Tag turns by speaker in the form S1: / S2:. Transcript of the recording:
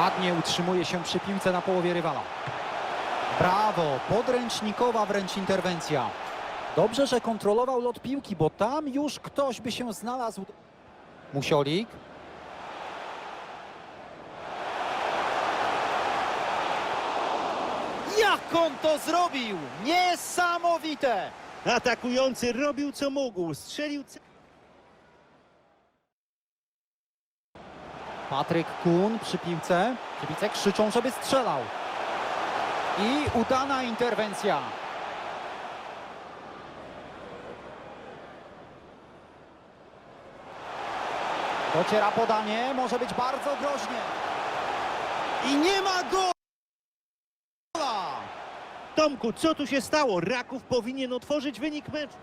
S1: Ładnie utrzymuje się przy piłce na połowie rywala. Brawo, podręcznikowa wręcz interwencja. Dobrze, że kontrolował lot piłki, bo tam już ktoś by się znalazł. Musiolik. Jak on to zrobił? Niesamowite!
S2: Atakujący robił co mógł, strzelił...
S1: Patryk Kun przy piłce. Kibice krzyczą, żeby strzelał. I udana interwencja. Dociera podanie, może być bardzo groźnie. I nie ma gola!
S2: Tomku, co tu się stało? Raków powinien otworzyć wynik meczu.